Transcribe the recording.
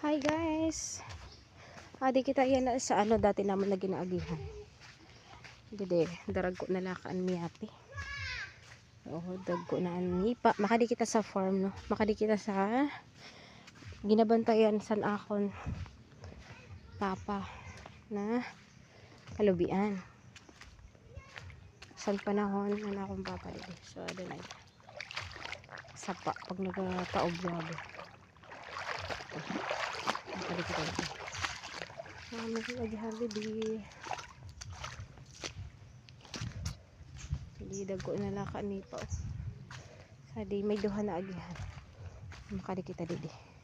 Hi guys. Adi kita yan sa ano dati naman na ginaagihan. Dede, darag ko na lakaan mi api. Oo, dag ko na nipa. Makadi kita sa farm no. Makadi kita sa ginabantayan san akon papa na kalubian. San panahon na akong papa dede. So, adun ay sapa pag nagataob grabe. Makadi kita dito. Ah, nagagahan dede. Hindi dago na laka ni pa. Sa di may duha na agihan. Makadi kita didi.